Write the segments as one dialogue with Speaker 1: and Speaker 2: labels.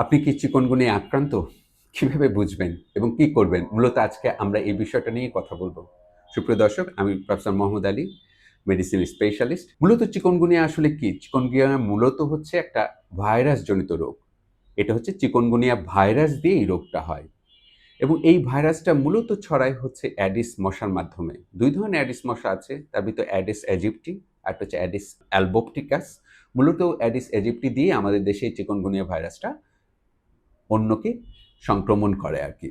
Speaker 1: আপনি কি চিকনগুনিয়া আক্রান্ত? কীভাবে বুঝবেন এবং কি করবেন? মূলত আজকে আমরা এই বিষয়টা নিয়ে কথা বলব। সুপ্রিয় দর্শক, আমি professor Mohammad Ali, medicine specialist. মূলত চিকনগুনিয়া আসলে কি? চিকনগুনিয়া মূলত হচ্ছে একটা ভাইরাস জনিত রোগ। এটা হচ্ছে চিকনগুনিয়া ভাইরাস দিয়ে এই রোগটা হয়। এবং এই ভাইরাসটা মূলত ছড়ায় হচ্ছে অ্যাডিস মশার মাধ্যমে। দুই ধরনের অ্যাডিস মশা আছে। তার ভিতরে অ্যাডিস এজিপ্টি আর হচ্ছে অ্যাডিস অ্যালবোপটিকাস। মূলত অ্যাডিস এজিপ্টি দিয়ে আমাদের দেশে চিকনগুনিয়া ভাইরাসটা অন্যকে সংক্রমণ করে আর কি।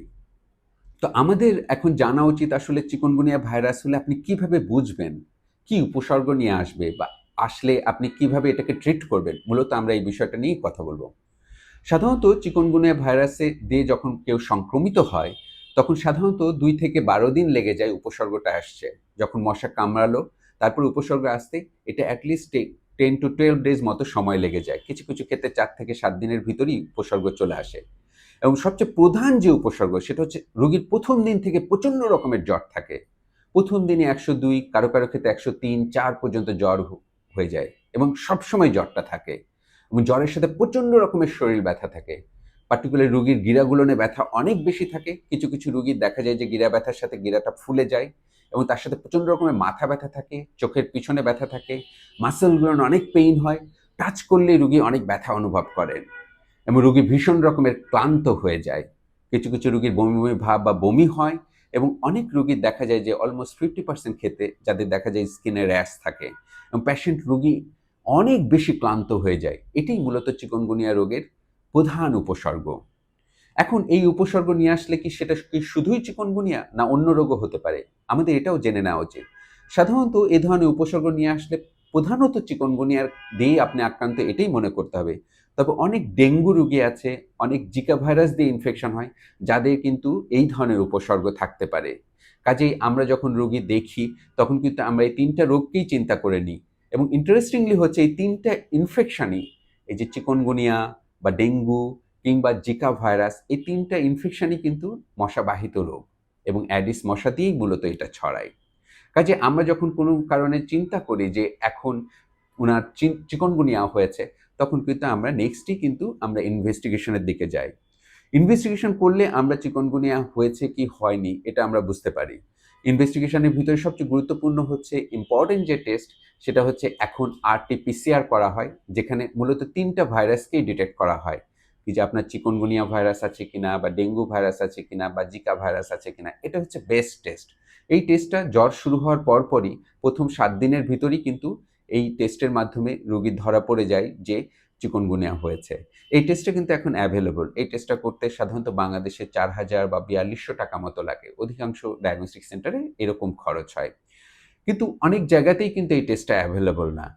Speaker 1: তো আমাদের এখন জানা উচিত আসলে চিকনগুনিয়া ভাইরাস হলে আপনি কীভাবে বুঝবেন? কি উপসর্গ নিয়ে আসবে? বা আসলে আপনি কীভাবে এটাকে ট্রিট করবেন? মূলত আমরা এই বিষয়টা নিয়েই কথা বলব। সাধারণত চিকনগুনিয়া ভাইরাসে দিয়ে যখন কেউ সংক্রমিত হয়, তখন সাধারণত দুই থেকে বারো দিন লেগে যায় উপসর্গটা আসছে। যখন মশা কামড়ালো, তারপর উপসর্গ আসতে এটা at least ten to twelve days মতো সময় লেগে যায়। কিছু কিছু ক্ষেত্রে চার থেকে সাত দিনের ভিতরেই উপসর্গ চলে আসে। এবং সবচেয়ে প্রধান যে উপসর্গ, সেটা হচ্ছে রোগীর প্রথম দিন থেকে প্রচণ্ড রকমের জ্বর থাকে। প্রথম দিনে একশো দুই, কারও কারও ক্ষেত্রে একশো তিন, চার পর্যন্ত জ্বর হয়ে যায় এবং সবসময় জ্বরটা থাকে। এবং জ্বরের সাথে প্রচণ্ড রকমের শরীর ব্যথা থাকে। পার্টিকুলার রুগীর গিরাগুলোনে ব্যথা অনেক বেশি থাকে। কিছু কিছু রুগীর দেখা যায় যে গিরা ব্যথার সাথে গিরাটা ফুলে যায়। এবং তার সাথে প্রচণ্ড রকমের মাথা ব্যথা থাকে, চোখের পিছনে ব্যথা থাকে মাসেলগুলো অনেক পেইন হয় টাচ করলে রুগী অনেক ব্যথা অনুভব করেন এবং রুগী ভীষণ রকমের ক্লান্ত হয়ে যায়। কিছু কিছু রুগীর বমি বমি ভাব বা বমি হয় এবং অনেক রুগীর দেখা যায় যে অলমোস্ট ফিফটি পার্সেন্ট ক্ষেত্রে যাদের দেখা যায় স্কিনে র্যাশ থাকে এবং প্যাশেন্ট রুগী অনেক বেশি ক্লান্ত হয়ে যায়। এটাই মূলত চিকনগুনিয়া রোগের প্রধান উপসর্গ। এখন এই উপসর্গ নিয়ে আসলে কি সেটা কি শুধুই চিকনগুনিয়া না অন্য রোগও হতে পারে? আমাদের এটাও জেনে নেওয়া উচিত। সাধারণত এ ধরনের উপসর্গ নিয়ে আসলে প্রধানত চিকনগুনিয়ার দিয়েই আপনি আক্রান্ত এটাই মনে করতে হবে। তবে অনেক ডেঙ্গু রুগী আছে, অনেক জিকা ভাইরাস দিয়ে ইনফেকশন হয়, যাদের কিন্তু এই ধরনের উপসর্গ থাকতে পারে। কাজেই আমরা যখন রোগী দেখি, তখন কিন্তু আমরা এই তিনটা রোগকেই চিন্তা করে নিই। এবং ইন্টারেস্টিংলি হচ্ছে এই তিনটা ইনফেকশনই এই যে চিকনগুনিয়া বা ডেঙ্গু কিংবা জিকা ভাইরাস, এই তিনটা ইনফেকশনই কিন্তু মশাবাহিত রোগ এবং অ্যাডিস মশা দিয়েই মূলত এটা ছড়ায়। কাজে আমরা যখন কোনো কারণে চিন্তা করি যে এখন ওনার চিকনগুনিয়া হয়েছে, তখন কিন্তু আমরা নেক্সটই কিন্তু আমরা ইনভেস্টিগেশনের দিকে যাই। ইনভেস্টিগেশন করলে আমরা চিকনগুনিয়া হয়েছে কি হয়নি, এটা আমরা বুঝতে পারি। ইনভেস্টিগেশনের ভিতরে সবচেয়ে গুরুত্বপূর্ণ হচ্ছে ইম্পর্টেন্ট যে টেস্ট সেটা হচ্ছে এখন আরটিপিসিআর করা হয়, যেখানে মূলত তিনটা ভাইরাসকেই ডিটেক্ট করা হয়। কি যে আপনার চিকনগুনিয়া ভাইরাস আছে কিনা বা ডেঙ্গু ভাইরাস আছে কিনা বা জিকা ভাইরাস আছে কিনা, এটা হচ্ছে বেস্ট টেস্ট এই টেস্টটা জ্বর শুরু হওয়ার পরপরই প্রথম সাত দিনের ভিতরই কিন্তু এই টেস্টের মাধ্যমে রোগীর ধরা পড়ে যায় যে চিকনগুনিয়া হয়েছে। এই টেস্টটা কিন্তু এখন অ্যাভেলেবল এই টেস্টটা করতে সাধারণত বাংলাদেশে চার হাজার বা বিয়াল্লিশশো টাকা মতো লাগে। অধিকাংশ ডায়াগনস্টিক সেন্টারে এরকম খরচ হয়। কিন্তু অনেক জায়গাতেই কিন্তু এই টেস্টটা অ্যাভেলেবল না।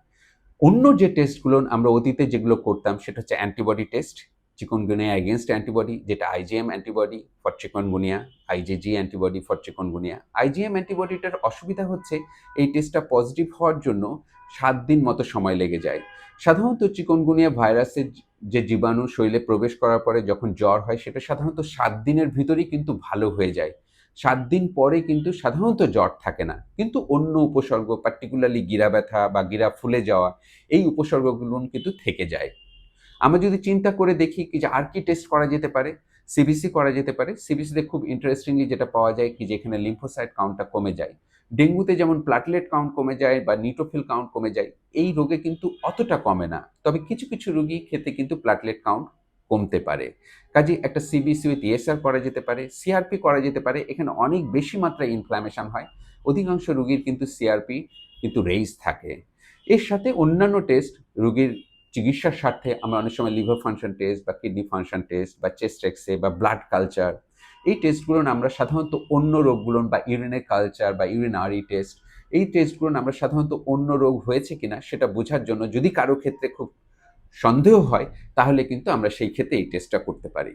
Speaker 1: অন্য যে টেস্টগুলো আমরা অতীতে যেগুলো করতাম, সেটা হচ্ছে antibody test chikungunya against antibody যেটা IgM antibody for chikungunya IgG antibody for chikungunya IgM অ্যান্টিবডিটার অসুবিধা হচ্ছে, এই টেস্টটা পজিটিভ হওয়ার জন্য সাত দিন মতো সময় লেগে যায়। সাধারণত চিকনগুনিয়া ভাইরাসের যে জীবাণু শরীরে প্রবেশ করার পরে যখন জ্বর হয়, সেটা সাধারণত সাত দিনের ভিতরেই কিন্তু ভালো হয়ে যায়। সাত দিন পরে কিন্তু সাধারণত জ্বর থাকে না। কিন্তু অন্য উপসর্গ পার্টিকুলারলি গিরা ব্যথা বা গিরা ফুলে যাওয়া, এই উপসর্গগুলো কিন্তু থেকে যায়। আমরা যদি চিন্তা করে দেখি কি যে আর কি টেস্ট করা যেতে পারে সিবিসি করা যেতে পারে সিবিসিতে খুব ইন্টারেস্টিংলি যেটা পাওয়া যায় কি যেখানে লিম্ফোসাইট কাউন্টটা কমে যায়। ডেঙ্গুতে যেমন প্লাটলেট কাউন্ট কমে যায় বা নিউট্রোফিল কাউন্ট কমে যায়, এই রোগে কিন্তু অতটা কমে না। তবে কিছু কিছু রোগী ক্ষেত্রে কিন্তু প্লাটলেট কাউন্ট কমতে পারে। কাজে একটা সিবিসি উইথ ইএসআর করা যেতে পারে সিআরপি করা যেতে পারে, এখানে অনেক বেশি মাত্রায় ইনফ্ল্যামেশন হয়। অধিকাংশ রোগীর কিন্তু সিআরপি কিন্তু রেইজ থাকে। এর সাথে অন্যান্য টেস্ট রোগীর চিকিৎসার স্বার্থে আমরা অনেক সময় লিভার ফাংশন টেস্ট বা কিডনি ফাংশন টেস্ট বা চেস্ট এক্সরে বা ব্লাড কালচার এই টেস্টগুলো আমরা সাধারণত অন্য রোগগুলো বা ইউরিনের কালচার বা ইউরিনারি টেস্ট এই টেস্টগুলো আমরা সাধারণত অন্য রোগ হয়েছে কিনা সেটা বোঝার জন্য যদি কারও ক্ষেত্রে খুব সন্দেহ হয়, তাহলে কিন্তু আমরা সেই ক্ষেত্রে এই টেস্টটা করতে পারি।